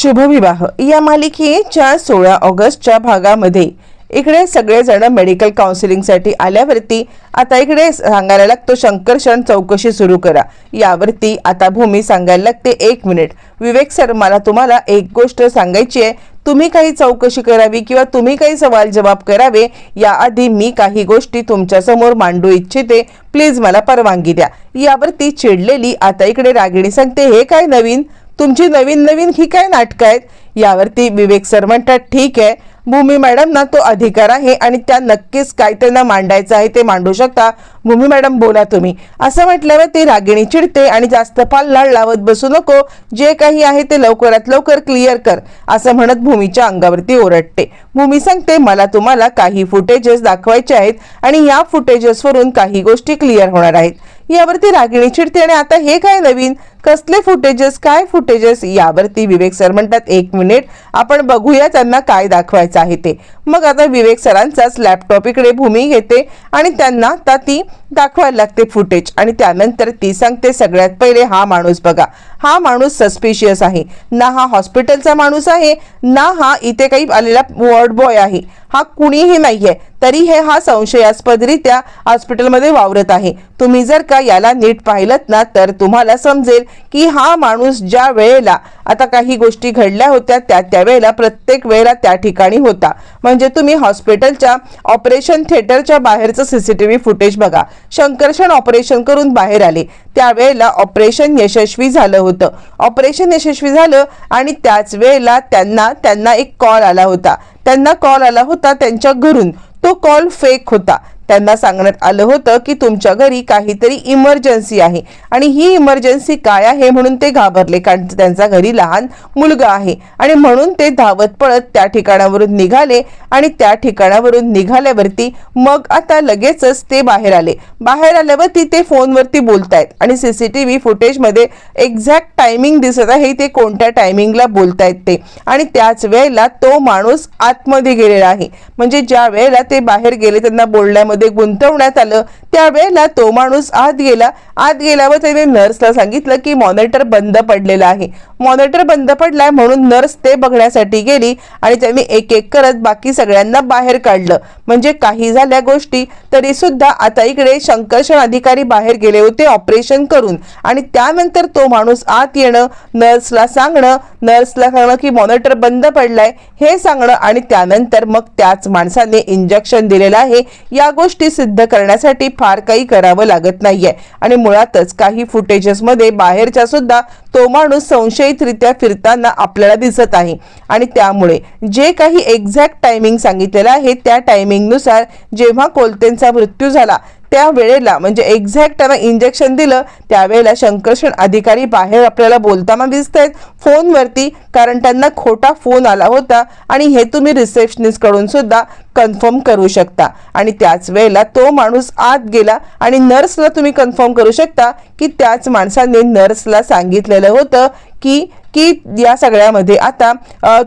शुभविवाह. या मालिकेच्या सोळा ऑगस्टच्या भागामध्ये. इकडे सगळेजण मेडिकल काउन्सिलिंगसाठी आल्यावरती आता इकडे सांगायला लागतो शंकरशरण चौकशी सुरू करा. यावरती आता भूमी सांगायला लागते एक मिनिट विवेक सर मला तुम्हाला एक गोष्ट सांगायची आहे. तुम्ही काही चौकशी करावी किंवा तुम्ही काही सवाल जवाब करावे याआधी मी काही गोष्टी तुमच्यासमोर मांडू इच्छिते. प्लीज मला परवानगी द्या. यावरती चिडलेली आता इकडे रागिणी सांगते हे काय नवीन? तुमची नवीन नवीन ही काय नाटकं आहेत? यावरती विवेक सर म्हणतात ठीक आहे. भूमी मॅडम ना तो अधिकार आहे आणि त्या नक्कीच काय त्यांना मांडायचं आहे ते मांडू शकता. भूमी मॅडम बोला तुम्ही. असं म्हटल्यावर ती रागिणी चिडते आणि जास्त पाल्लाळ लावत बसू नको. जे काही आहे ते लवकरात लवकर क्लिअर कर असं म्हणत भूमीच्या अंगावरती ओरडते. भूमी सांगते मला तुम्हाला काही फुटेजेस दाखवायचे आहेत आणि या फुटेजेसवरून काही गोष्टी क्लिअर होणार आहेत. यावरती रागिणी चिडते आणि आता हे काय नवीन? कसले फुटेजेस काय फुटेजेस यावरती विवेक सर म्हणतात एक मिनिट आपण बघूया त्यांना काय दाखवायचं आहे ते. मग आता विवेक सरांचाच लॅपटॉप इकडे भूमी घेते आणि त्यांना आता ती दाखवायला लागते फुटेज आणि त्यानंतर ती सांगते सगळ्यात पहिले हा माणूस बघा. हा माणूस सस्पिशियस आहे. ना हा हॉस्पिटलचा माणूस आहे ना हा इथे काही आलेला वॉर्ड बॉय आहे. हा कुणीही नाहीये तरी हे हा संशयास्पदरित्या हॉस्पिटलमध्ये वावरत आहे. तुम्ही जर का याला नीट पाहिलं ना तर तुम्हाला समजेल की हा माणूस ज्या वेळेला आता काही गोष्टी घडल्या होत्या त्या त्यावेळेला प्रत्येक वेळेला त्या ठिकाणी होता. म्हणजे तुम्ही हॉस्पिटलच्या ऑपरेशन थिएटरच्या बाहेरचं सीसीटीव्ही फुटेज बघा. शंकरशन ऑपरेशन करून बाहेर आले. त्यावेळेला ऑपरेशन यशस्वी झालं होतं. ऑपरेशन यशस्वी झालं आणि त्याच वेळेला त्यांना त्यांना एक कॉल आला होता. त्यांना कॉल आला होता त्यांच्या घरून. तो कॉल फेक होता. त्यांना सांगण्यात आलं होतं की तुमच्या घरी काहीतरी इमर्जन्सी आहे. आणि ही इमर्जन्सी काय आहे म्हणून ते घाबरले कारण त्यांच्या घरी लहान मुलगा आहे. आणि म्हणून ते धावत पळत त्या ठिकाणावरून निघाले आणि त्या ठिकाणावरून निघाल्यावरती मग आता लगेचच ते बाहेर आले. बाहेर आल्यावरती ते फोनवरती बोलतायत आणि सीसीटीव्ही फुटेजमध्ये एक्झॅक्ट टायमिंग दिसत आहे ते कोणत्या टायमिंगला बोलतायत ते. आणि त्याच वेळेला तो माणूस आतमध्ये गेलेला आहे. म्हणजे ज्या वेळेला ते बाहेर गेले त्यांना बोलण्यामध्ये गुंतवण्यात आलं. त्यावेळेला तो माणूस आत गेला. आत गेल्यावर त्याने नर्सला सांगितलं की मॉनिटर बंद पडलेला आहे. मॉनिटर बंद पडलाय म्हणून नर्स ते बघण्यासाठी गेली आणि त्यांनी एक एक करत बाकी सगळ्यांना बाहेर काढलं. म्हणजे काही झाल्या गोष्टी. तरी सुद्धा आता इकडे शंकरशन अधिकारी बाहेर गेले होते ऑपरेशन करून. आणि त्यानंतर तो माणूस आत येणं नर्सला सांगणं नर्सला सांगणं की मॉनिटर बंद पडलाय हे सांगणं आणि त्यानंतर मग त्याच माणसाने इंजेक्शन दिलेलं आहे. या गोष्टी सिद्ध करण्यासाठी फार काही करावं लागत नाहीये. आणि मुळातच काही फुटेजेसमध्ये बाहेरच्या सुद्धा तो माणूस संशयितरित्या फिरताना आपल्याला दिसत आहे. आणि त्यामुळे जे काही एक्झॅक्ट टायमिंग सांगितलेलं आहे त्या टायमिंगनुसार जेव्हा कोलतेंचा मृत्यू झाला त्या वेळेला म्हणजे एक्झॅक्ट त्यांना इंजेक्शन दिलं त्यावेळेला शंकरषण अधिकारी बाहेर आपल्याला बोलताना दिसत आहेत फोनवरती कारण त्यांना खोटा फोन आला होता आणि हे तुम्ही रिसेप्शनिस्टकडून सुद्धा कन्फर्म करू शकता. आणि त्याच वेळेला तो माणूस आत गेला आणि नर्सला तुम्ही कन्फर्म करू शकता की त्याच माणसाने नर्सला सांगितलेलं होतं की की या सगळ्यामध्ये आता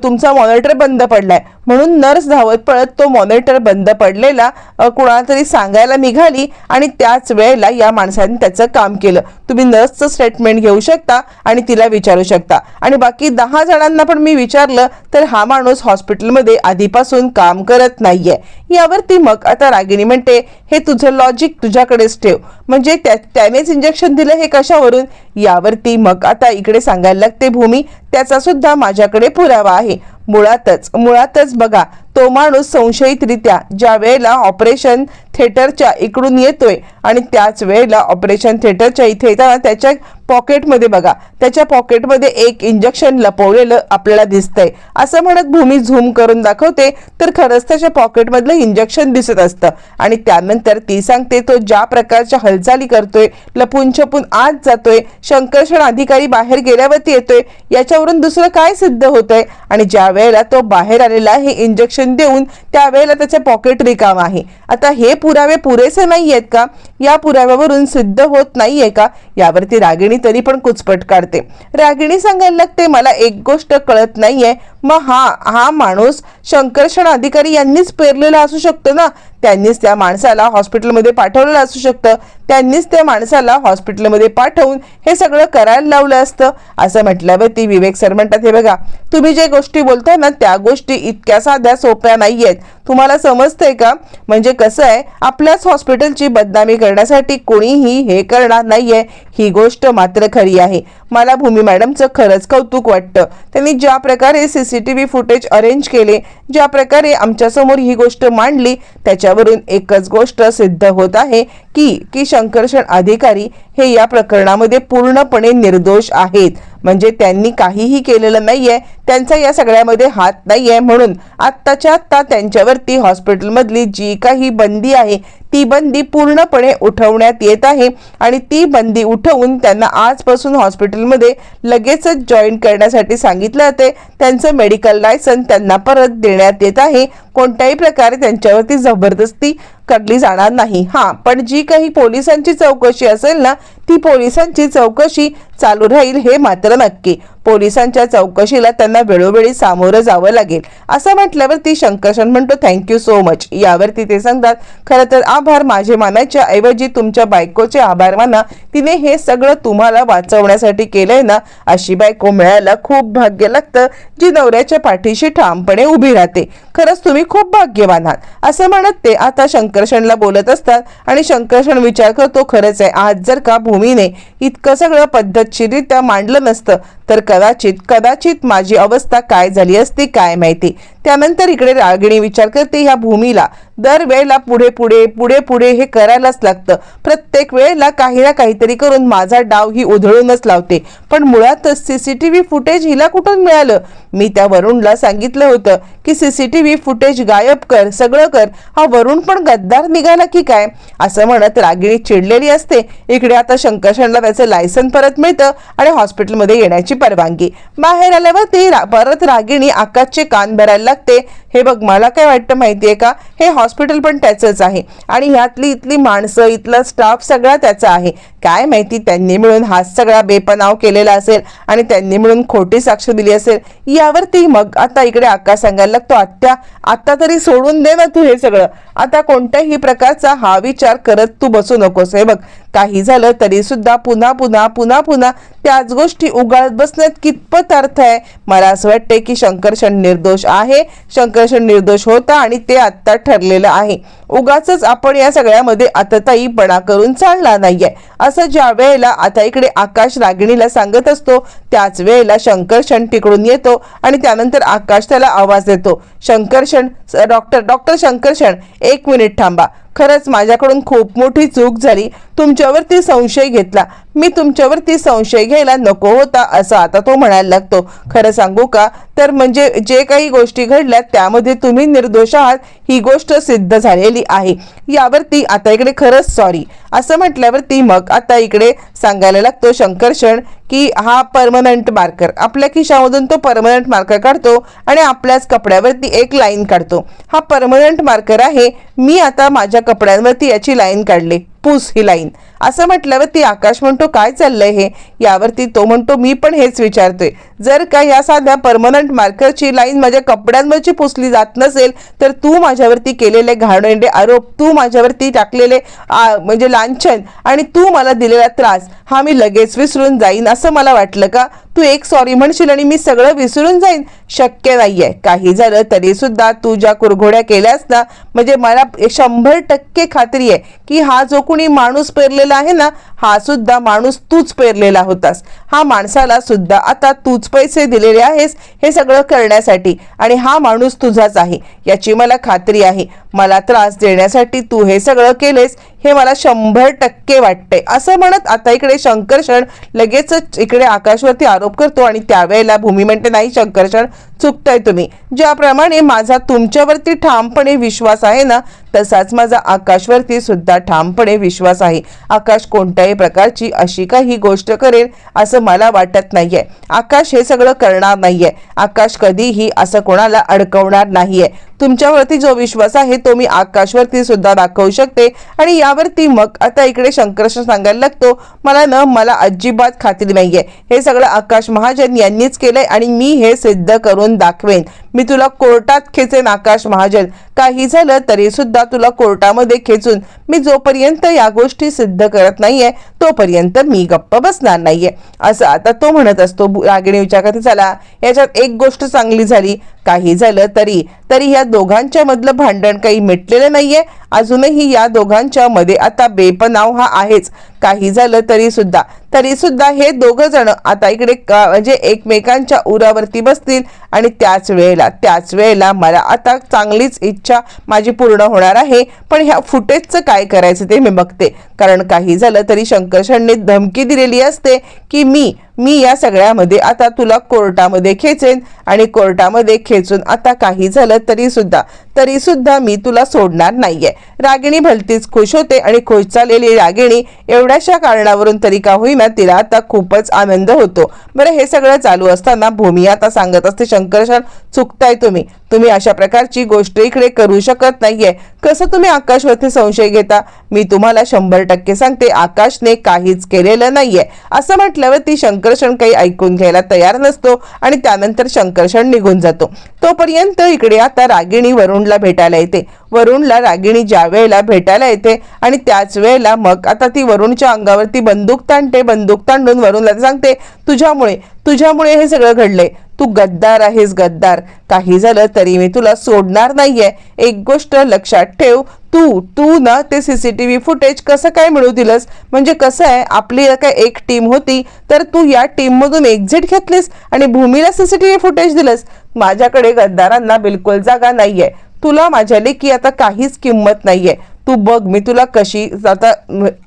तुमचा मॉनिटर बंद पडलाय. म्हणून नर्स धावत पळत तो मॉनिटर बंद पडलेला कुणाला तरी सांगायला निघाली आणि त्याच वेळेला या माणसाने त्याचं काम केलं. तुम्ही नर्सचं स्टेटमेंट घेऊ शकता आणि तिला विचारू शकता. आणि बाकी दहा जणांना पण मी विचारलं तर हा माणूस हॉस्पिटलमध्ये आधीपासून काम करत नाहीये. यावरती मग आता रागिणी म्हणते हे तुझं लॉजिक तुझ्याकडेच ठेव. म्हणजे त्या त्यानेच इंजेक्शन दिलं हे कशावरून? यावरती मग आता इकडे सांगायला लागते भूमी त्याचा सुद्धा माझ्याकडे पुरावा आहे. मुळातच मुळातच बघा तो माणूस संशयितरित्या ज्या वेळेला ऑपरेशन थिएटरच्या इकडून येतोय आणि त्याच वेळेला ऑपरेशन थिएटरच्या इथे येताना त्याच्या पॉकेटमध्ये बघा त्याच्या पॉकेटमध्ये एक इंजेक्शन लपवलेलं आपल्याला दिसतंय. असं म्हणत भूमी झूम करून दाखवते तर खरंच त्याच्या पॉकेटमधलं इंजेक्शन दिसत असतं. आणि त्यानंतर ती सांगते तो ज्या प्रकारच्या हालचाली करतोय लपून छपून आत जातोय शंकरषण अधिकारी बाहेर गेल्यावरती येतोय याच्यावरून दुसरं काय सिद्ध होतंय? आणि ज्या वेळेला तो बाहेर आलेला आहे इंजेक्शन देऊन त्यावेळेला त्याचे पॉकेट रिकाम आहे. आता हे पुरावे पुरेसे नाही आहेत का? या पुराव्यावरून सिद्ध होत नाहीये का? यावरती रागिणी तरी पण कुचपट काढते. रागिणी सांगायला लागते मला एक गोष्ट कळत नाहीये. मग हा हा माणूस शंकरक्षण अधिकारी यांनीच पेरलेला असू शकतो ना? त्यांनीच त्या माणसाला हॉस्पिटलमध्ये पाठवलेलं असू शकतं. त्यांनीच त्या माणसाला हॉस्पिटलमध्ये पाठवून हे सगळं करायला लावलं असतं. असं म्हटल्यावरती विवेक सर म्हणतात हे बघा तुम्ही जे गोष्टी बोलताय ना त्या गोष्टी इतक्या साध्या सोप्या नाही आहेत तुम्हाला समजतंय का? म्हणजे कसं आहे आपल्याच हॉस्पिटलची बदनामी करण्यासाठी कोणीही हे करणार नाहीये. ही गोष्ट मात्र खरी आहे. मला भूमी मॅडमचं खरंच कौतुक वाटतं. त्यांनी ज्या प्रकारे C C T V footage arrange केले ज्या प्रकारे आमच्यासमोर ही गोष्ट मांडली त्याच्यावरून एकच गोष्ट सिद्ध होत आहे की की शंकरशण अधिकारी हे या प्रकरणामध्ये पूर्णपणे निर्दोष आहेत. म्हणजे त्यांनी काहीही केलेलं नाहीये त्यांचा या सगळ्यामध्ये हात नाहीये म्हणून आत्ताच्या आत्ता त्यांच्यावरती हॉस्पिटलमधली जी काही बंदी आहे ती बंदी पूर्णपणे उठवण्यात येत आहे आणि ती बंदी उठवून त्यांना आजपासून हॉस्पिटलमध्ये लगेचच जॉईन करण्यासाठी सांगितलं जाते त्यांचं मेडिकल लायसन त्यांना परत देण्यात येत आहे. कोणत्याही प्रकारे त्यांच्यावरती जबरदस्ती करली जाणार नाही. हां पण जी काही पोलिसांची चौकशी असेल ना ती पोलिसांची चौकशी चालू राहील हे मात्र नक्की. पोलिसांच्या चौकशीला त्यांना वेळोवेळी सामोरं जावं लागेल. असं म्हटल्यावरती शंकरशन म्हणतो थँक्यू सो मच यावरती ते सांगतात खरं तर आभार माझे मानायच्या ऐवजी तुमच्या बायकोचे आभार माना. तिने हे सगळं तुम्हाला वाचवण्यासाठी केलंय ना अशी बायको मिळायला खूप भाग्य लागतं जी नवऱ्याच्या पाठीशी ठामपणे उभी राहते. खरंच तुम्ही खूप भाग्यवान आहात. असं म्हणत ते आता शंकरशणला बोलत असतात आणि शंकरशण विचार करतो खरंच आहे आज जर का भूमीने इतकं सगळं पद्धतशीरित्या मांडलं नसतं तर कदाचित कदाचित माझी अवस्था काय झाली असती काय माहिती? त्यानंतर इकडे रागिणी विचार करते ह्या भूमीला दर वेळेला पुढे पुढे पुढे पुढे हे करायलाच लागतं. प्रत्येक वेळेला काही ना काहीतरी करून माझा डाव ही उधळूनच लावते. पण मुळातच C C T V footage हिला कुठून मिळालं? मी त्या वरुणला सांगितलं होतं की C C T V footage गायब कर सगळं कर. हा वरुण पण गद्दार निघाला की काय? असं म्हणत रागिणी चिडलेली असते. इकडे आता शंकरशनला त्याचं लायसन परत मिळतं आणि हॉस्पिटलमध्ये येण्याची परवानगी. बाहेर आल्यावर ती रा- परत रागिणी आकाशचे कान भरायला लागते? हे बघ मला काय वाटतं माहिती आहे का? हे हॉस्पिटल पण त्याचंच आहे. आणि ह्यातली इथली माणसं इथला स्टाफ सगळा त्याचा आहे. काय माहिती त्यांनी मिळून हा सगळा बेपनाव केलेला असेल आणि त्यांनी मिळून खोटी साक्ष दिली असेल. यावरती मग आता इकडे आका सांगायला लागतो आत्या आत्ता तरी सोडून दे ना तू हे सगळं. आता कोणत्याही प्रकारचा हा विचार करत तू बसू नकोस. हे बघ काही झालं तरी सुद्धा पुन्हा पुन्हा पुन्हा पुन्हा त्याच गोष्टी उगाळत बसण्यात कितपत अर्थ आहे? मला असं वाटते की शंकरषण निर्दोष आहे. शंकरषण निर्दोष होता आणि ते आत्ता ठरलेलं आहे. उगाच आपण या सगळ्यामध्ये आतताईपणा करून चालला नाहीये. असं ज्या वेळेला आता इकडे आकाश रागिणीला सांगत असतो त्याच वेळेला शंकरषण तिकडून येतो आणि त्यानंतर आकाश त्याला आवाज देतो. शंकरषण डॉक्टर डॉक्टर शंकरषण एक मिनिट थांबा. खरंच माझ्याकडून खूप मोठी चूक झाली. तुमच्यावरती संशय घेतला. मी तुमच्यावरती संशय घ्यायला नको होता असं आता तो म्हणायला लागतो. खरं सांगू का? तर म्हणजे जे काही गोष्टी घडल्या त्यामध्ये तुम्ही निर्दोष आहात ही गोष्ट सिद्ध झालेली आहे. यावरती आता इकडे खरंच सॉरी असं म्हटल्यावरती मग आता इकडे सांगायला लागतो शंकरशण की हा परमनंट मार्कर आपल्या खिशामधून तो परमनंट मार्कर काढतो आणि आपल्याच कपड्यावरती एक लाईन काढतो. हा परमनंट मार्कर आहे. मी आता माझ्या कपड्यांवरती याची लाईन काढली. पूस ही लाईन. असं म्हटल्यावर ती आकाश म्हणतो काय चाललंय हे? यावरती तो म्हणतो मी पण हेच विचारतोय. जर का या साध्या परमनंट मार्करची लाईन माझ्या कपड्यांवरची पुसली जात नसेल तर तू माझ्यावरती केलेले घाणेरडे आरोप तू माझ्यावरती टाकलेले आ, म्हणजे लांछन आणि तू मला दिलेला त्रास हा मी लगेच विसरून जाईन असं मला वाटलं का? तू एक सॉरी म्हणशील आणि मी सगळं विसरून जाईन. शक्य नाहीये. काही झालं तरी सुद्धा तू ज्या कुरघोड्या केल्यास ना म्हणजे मला शंभर टक्के खात्री आहे की हा जो कुणी माणूस पेरलेला आहे ना हा सुद्धा माणूस तूच पेरलेला होतास. हा माणसाला सुद्धा आता तूच पैसे दिलेले आहेस हे सगळं करण्यासाठी. आणि हा माणूस तुझाच आहे याची मला खात्री आहे. मला त्रास देण्यासाठी तू हे सगळं केलेस हे मला शंभर टक्के वाटते असं म्हणत आता इकडे शंकरशण लगेचच इकडे आकाशवरती आरोप करतो आणि त्यावेळेला भूमी म्हणते नाही शंकरशण चुकताय तुम्ही. ज्याप्रमाणे माझा तुमच्यावरती ठामपणे विश्वास आहे ना तसाच माझा आकाशवरती सुद्धा ठामपणे विश्वास आहे. आकाश कोणत्याही प्रकारची अशी काही गोष्ट करेल असं मला वाटत नाहीये. आकाश हे सगळं करणार नाहीये. आकाश कधीही असं कोणाला अडकवणार नाहीये. तुमच्यावरती जो विश्वास आहे तो मी आकाशवरती सुद्धा दाखवू शकते. आणि यावरती मग आता इकडे शंकरशन सांगायला लागतो मला न मला अजिबात खात्री नाहीये. हे सगळं आकाश महाजन यांनीच केलंय आणि मी हे सिद्ध करून दाखवेन. मी तुला कोर्टात खेचेन आकाश महाजन. काही झालं तरी सुद्धा तुला कोर्टामध्ये खेचून मी जोपर्यंत या गोष्टी सिद्ध करत नाहीये तोपर्यंत मी गप्प बसणार नाहीये. असं आता तो म्हणत असतो रागिणी विचारते चला याच्यात एक गोष्ट चांगली झाली. काही झालं तरी तरी या दोघांच्या मधलं भांडण काही मिटलेलं नाहीये. अजूनही या दोघांच्या मध्ये आता बेपनाव हा आहेच. काही झालं तरी सुद्धा तरी सुद्धा हे दोघं जण आता इकडे का- म्हणजे एकमेकांच्या उरावरती बसतील. आणि त्याच वेळेला त्याच वेळेला मला आता चांगलीच इच्छा माझी पूर्ण होणार आहे. पण ह्या फुटेजचं काय करायचं ते मी बघते. कारण काही झालं तरी शंकरशणने धमकी दिलेली असते की मी मी या सगळ्यामध्ये आता तुला कोर्टामध्ये खेचेन आणि कोर्टामध्ये खेचून आता काही झालं तरी सुद्धा तरी सुद्धा मी तुला सोडणार नाहीये. रागिणी भलतीच खुश होते आणि खुश झालेली रागिणी एवढ्याशा कारणावरून तरी का होईना तिला आता खूपच आनंद होतो. बरं हे सगळं चालू असताना भूमी आता सांगत असते शंकरशान चुकताय तुम्ही. तुम्ही अशा प्रकारची गोष्ट इकडे करू शकत नाहीये. कसं तुम्ही आकाशवरती संशय घेता? मी तुम्हाला शंभर टक्के सांगते आकाशने काहीच केलेलं नाहीये. असं म्हटल्यावर ती शंकर शंकरशण काही ऐकून घ्यायला तयार नसतो आणि त्यानंतर शंकरशण निघून जातो. तोपर्यंत इकडे आता रागिणी वरुणला भेटायला येते. वरुणला रागिणी ज्या वेळेला भेटायला येते आणि त्याच वेळेला मग आता ती वरुणच्या अंगावरती बंदूक ताणते. बंदूक ताणून वरुणला सांगते तुझ्यामुळे तुझ्यामुळे हे सगळं घडलंय. तू गद्दार आहेस गद्दार. काही झालं तरी मी तुला सोडणार नाहीये. एक गोष्ट लक्षात ठेव. तू तू ना ते सीसीटीव्ही फुटेज कसं काय मिळू दिलंस? म्हणजे कसं आहे आपली काय एक टीम होती तर तू या टीममधून एक्झिट घेतलीस आणि भूमीला सीसीटीव्ही फुटेज दिलंस. माझ्याकडे गद्दारांना बिलकुल जागा नाहीये. तुला माझ्या लेखी आता काहीच किंमत नाहीये. तू बघ मी तुला कशी आता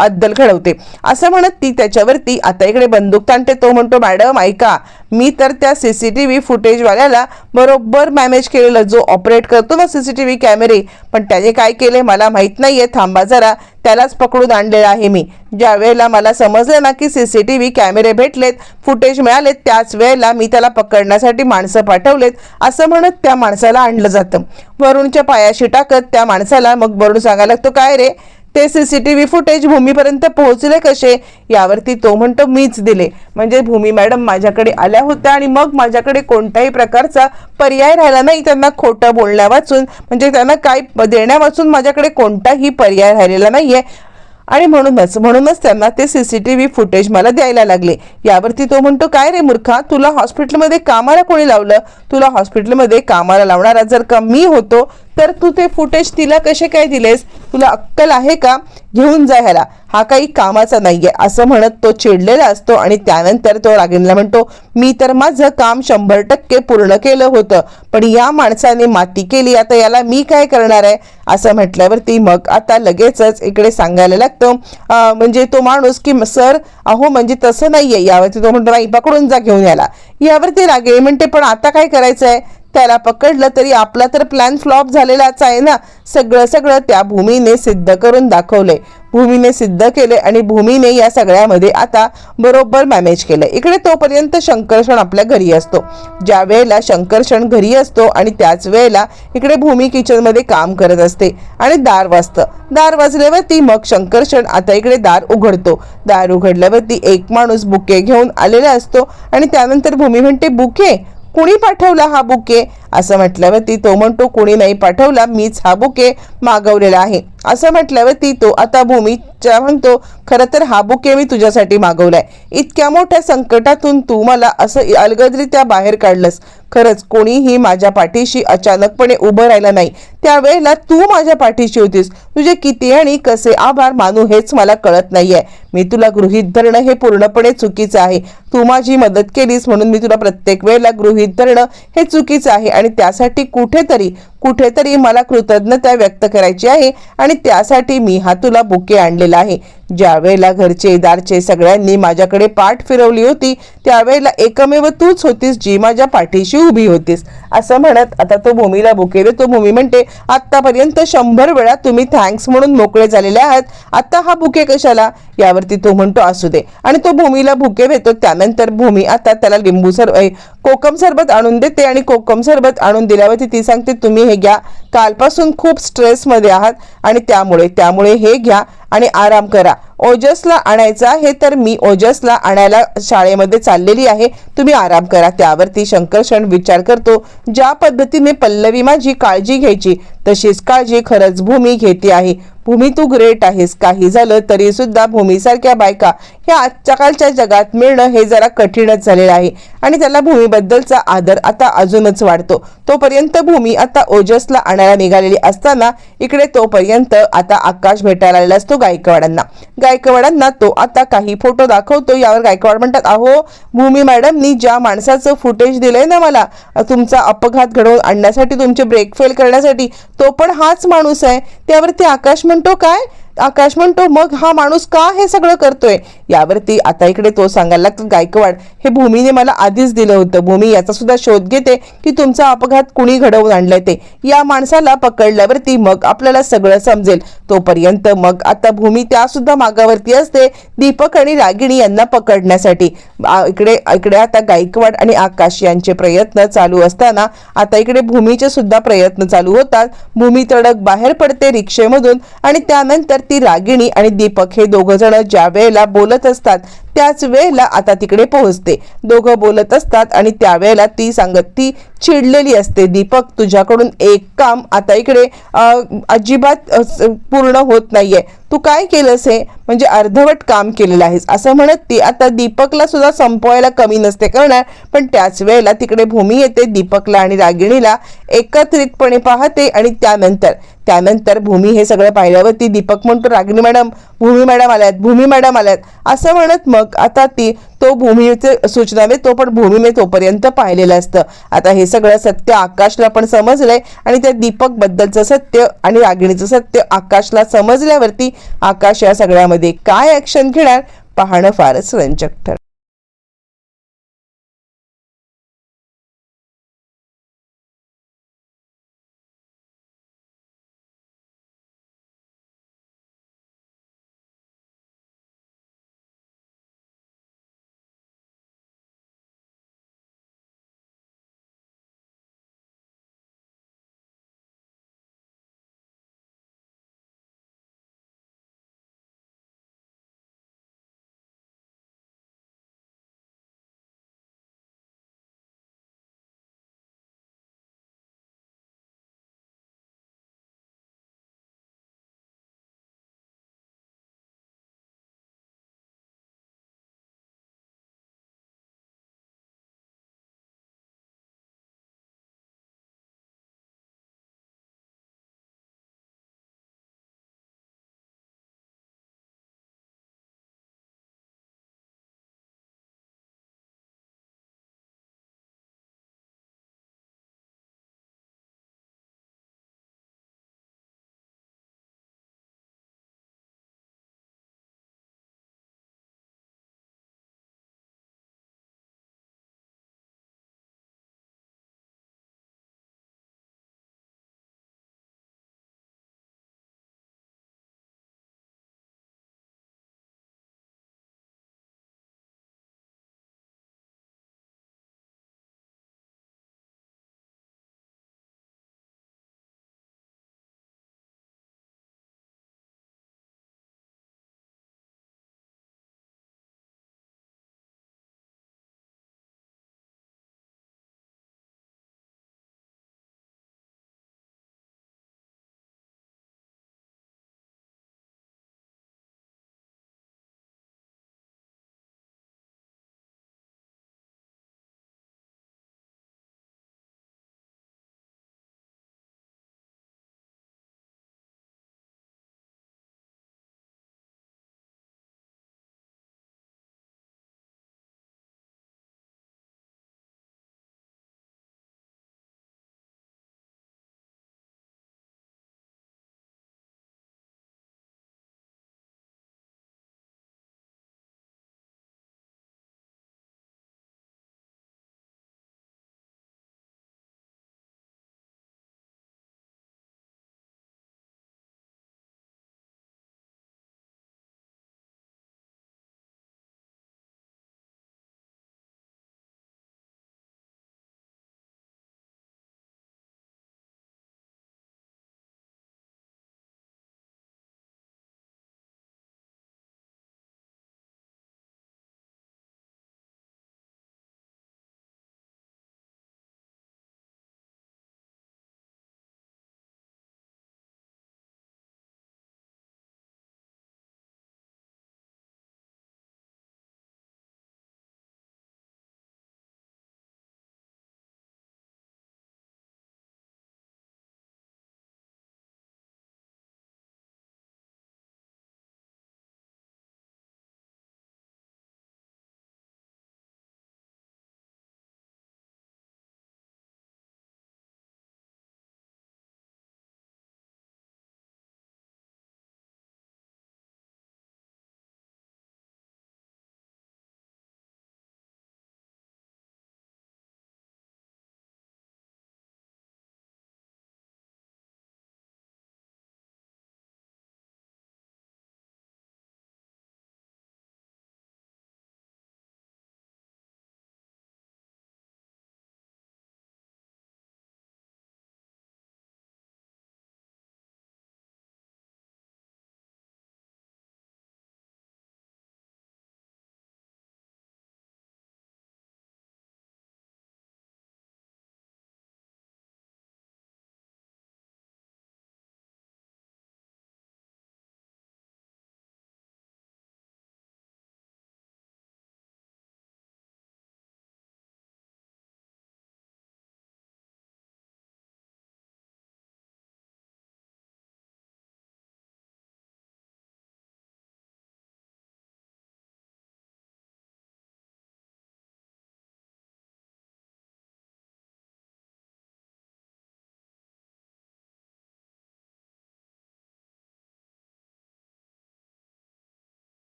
अद्दल घडवते. असं म्हणत ती त्याच्यावरती आता इकडे बंदूक ताणते तो म्हणतो मॅडम ऐका. मी तर त्या सी सी टी व्ही फुटेजवाल्याला बरोबर मॅनेज केलेलं जो ऑपरेट करतो ना व्ही कॅमेरे पण त्याने काय केले मला माहीत नाही आहे थांबा जरा त्यालाच पकडून आणलेला आहे मी. ज्या वेळेला मला समजलं ना की सी सी टी व्ही कॅमेरे भेटलेत फुटेज मिळालेत त्याच वेळेला मी त्याला पकडण्यासाठी माणसं पाठवलेत असं म्हणत त्या माणसाला आणलं जातं. वरुणच्या पायाशी टाकत त्या माणसाला मग वरुण सांगायला लागतो काय रे ते सीसीटीव्ही फुटेज भूमीपर्यंत पोहोचले कसे? यावरती तो म्हणतो मीच दिले. म्हणजे भूमी मॅडम माझ्याकडे आल्या होत्या आणि मग माझ्याकडे कोणत्याही प्रकारचा पर्याय राहिला नाही. त्यांना खोटं बोलण्या वाचून म्हणजे त्यांना काय देण्या वाचून माझ्याकडे कोणताही पर्याय राहिलेला नाहीये. आणि म्हणूनच म्हणूनच त्यांना ते सीसीटीव्ही फुटेज मला द्यायला लागले. यावरती तो म्हणतो काय रे मूर्खा तुला हॉस्पिटलमध्ये कामाला कोणी लावलं? तुला हॉस्पिटलमध्ये कामाला लावणारा जर का मी होतो तर तू ते फुटेज तिला कसे काय दिलेस? तुला अक्कल आहे का? घेऊन जा ह्याला. हा काही कामाचा नाहीये. असं म्हणत तो चिडलेला असतो आणि त्यानंतर तो रागिणीला म्हणतो मी तर माझं काम शंभर टक्के पूर्ण केलं होतं पण या माणसाने माती केली. आता याला मी काय करणार आहे? असं म्हटल्यावरती मग आता लगेचच इकडे सांगायला लागतं म्हणजे तो माणूस की सर अहो म्हणजे तसं नाहीये. यावरती तो म्हणतो नाही पकडून जा घेऊन याला. यावरती रागिणी म्हणते पण आता काय करायचं आहे त्याला पकडलं तरी आपला तर प्लॅन फ्लॉप झालेलाच आहे ना. सगळं सगळं त्या भूमीने सिद्ध करून दाखवले. भूमीने सिद्ध केले आणि भूमीने या सगळ्यामध्ये आता बरोबर मॅनेज केलं. इकडे तोपर्यंत शंकरषण आपल्या घरी असतो. ज्या वेळेला शंकरषण घरी असतो आणि त्याच वेळेला इकडे भूमी किचनमध्ये काम करत असते आणि दार वाजतं. दार वाजल्यावरती मग शंकरषण आता इकडे दार उघडतो. दार उघडल्यावरती एक माणूस बुके घेऊन आलेला असतो आणि त्यानंतर भूमी म्हणते बुके कुणी पाठवला हा बुके? असं म्हटल्यावरती तो म्हणतो कुणी नाही पाठवला मीच हा बुके मागवलेला आहे. असं म्हटल्यावर ती तो आता भूमीच्या म्हणतो खरं तर हा बुके मी तुझ्यासाठी मागवलाय. इतक्या मोठ्या संकटातून तू मला असं अलगदरित्या बाहेर काढलंस. खरंच कोणीही माझ्या पाठीशी अचानकपणे उभं राहिलं नाही. त्यावेळेला तू माझ्या पाठीशी होतीस. तुझे किती आणि कसे आभार मानू हेच मला कळत नाहीये. मी तुला गृहीत धरणं हे पूर्णपणे चुकीचं आहे. तू माझी मदत केलीस म्हणून मी तुला प्रत्येक वेळेला गृहित धरणं हे चुकीचं आहे आणि त्यासाठी कुठेतरी कुठेतरी मला कृतज्ञता व्यक्त करायची आहे आणि त्यासाठी मी हा तुला बुके आणलेला आहे. ज्यावेळेला घरचे दारचे सगळ्यांनी माझ्याकडे पाठ फिरवली होती त्यावेळेला एकमेव तूच होतीस जी माझ्या पाठीशी उभी होतीस. असं म्हणत आता तो भूमीला बुके देतो. भूमी म्हणते आतापर्यंत शंभर वेळा तुम्ही थँक्स म्हणून मोकळे झालेले आहात. आता हा बुके कशाला? यावरती तो म्हणतो असू दे. आणि तो भूमीला बुके देतो. त्यानंतर भूमी आता त्याला लिंबू सर कोकम सरबत आणून देते आणि कोकम सरबत आणून दिल्यावरती ती सांगते तुम्ही हे घ्या. कालपासून खूप स्ट्रेसमध्ये आहात आणि त्यामुळे त्यामुळे हे घ्या आणि आराम करा. ओजसला आणायचं आहे तर मी ओजसला आणायला शाळेमध्ये चाललेली आहे. तुम्ही आराम करा. त्यावरती शंकरक्षण विचार करतो ज्या पद्धतीने पल्लवी माझी काळजी घ्यायची तशीच काळजी खरंच भूमी घेते आहे. भूमी तू ग्रेट आहेस. काही झालं तरी सुद्धा भूमीसारख्या बायका ह्या आजच्या कालच्या जगात मिळणं हे जरा कठीणच झालेलं आहे. आणि त्याला भूमीबद्दलचा आदर आता अजूनच वाढतो. तोपर्यंत भूमी आता ओजसला आणायला निघालेली असताना इकडे तोपर्यंत आता आकाश भेटायला आलेला असतो गायकवाडांना. गायकवाडांना तो आता काही फोटो दाखवतो. यावर गायकवाड म्हणतात अहो भूमी मॅडमनी ज्या माणसाचं फुटेज दिलंय ना मला तुमचा अपघात घडवून आणण्यासाठी तुमचे ब्रेक फेल करण्यासाठी तो पण हाच माणूस आहे. त्यावरती आकाश म्हणतो काय आकाश म्हणतो मग हा माणूस का हे सगळं करतोय? यावरती आता इकडे तो सांगायला लागतो गायकवाड हे भूमीने मला आधीच दिलं होतं. भूमी याचा सुद्धा शोध घेते की तुमचा अपघात कुणी घडवून आणलाय ते. या माणसाला पकडल्यावरती मग आपल्याला सगळं समजेल. तोपर्यंत मग आता भूमी त्या सुद्धा मागावरती असते दीपक आणि रागिणी यांना पकडण्यासाठी. इकडे इकडे आता गायकवाड आणि आकाश यांचे प्रयत्न चालू असताना आता इकडे भूमीचे सुद्धा प्रयत्न चालू होतात. भूमी तडक बाहेर पडते रिक्षेमधून आणि त्यानंतर ती रागिणी आणि दीपक हे दोघं जण ज्या वेळेला बोलत असतात त्याच वेळेला आता तिकडे पोहोचते. दोघं बोलत असतात आणि त्यावेळेला ती सांगत ती चिडलेली असते. दीपक तुझ्याकडून एक काम आता इकडे अजिबात पूर्ण होत नाहीये. तू काय केलंस हे? म्हणजे अर्धवट काम केलेलं आहेस. असं म्हणत ती आता दीपकला सुद्धा संपवायला कमी नसते करणार पण त्याच वेळेला तिकडे भूमी येते दीपकला आणि रागिणीला एकत्रितपणे पाहते आणि त्यानंतर त्यानंतर भूमी हे सगळं पाहिल्यावरती दीपक म्हणतो रागिणी मॅडम भूमी मॅडम आल्यात भूमी मॅडम आल्यात. असं म्हणत मग आता ती तो भूमीचे सूचना तो पण भूमीने तोपर्यंत पाहिलेलं असतं. आता हे सगळं सत्य आकाशला पण समजलंय आणि त्या दीपक बद्दलचं सत्य आणि रागिणीचं सत्य आकाशला समजल्यावरती आकाश या सगळ्यामध्ये काय ऍक्शन घेणार पाहणं फारच रंजक ठरतं